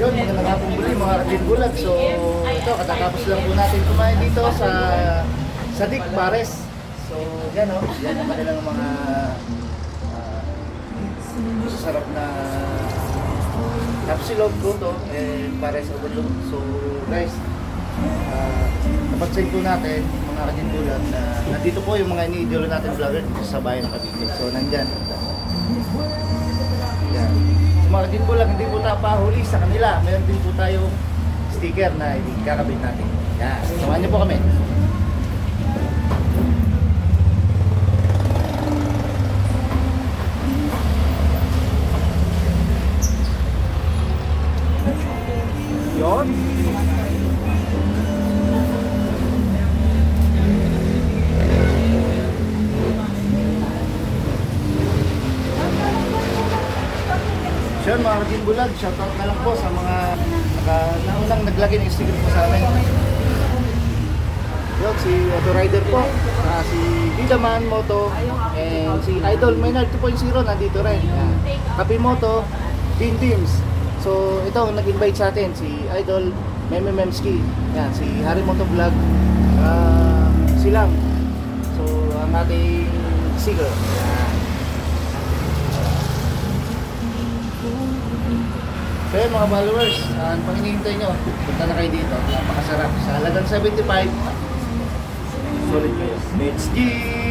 Magandang hapon muli mga Kajin Bulag. So ito, katatapos lang po natin kumain dito sa sa Dick Bares. So yan o, yan ang kanilang mga uh, sarap na kapsilog to and pares overload. So guys, uh, napansin po natin mga Kajin Bulag na nandito po yung mga ini-idolo natin vlogger sa bayan ng Cavite. So nandyan. Din po lang, hindi po tayo pahuli sa kanila. Meron din po tayong sticker na ikakabit natin. Yan. Samahan niyo po kami. Yon. Yun mga Kajin Bulag, shoutout na lang po sa mga naka, naunang naglagay ng sticker po sa amin. Yun, si Auto Rider po, uh, si Vidaman Moto, and si Idol Maynard 2.0 nandito rin. Yan. Kapi Moto, Bean Beams. So ito, nag-invite sa atin, si Idol Meme yan, si Harry Moto Vlog, uh, silang. So ang ating singer. Yan. So yun mga followers, uh, pang hinihintay nyo, punta na kayo dito. Napakasarap. Sa halagang 75, solid kayo. Let's gin!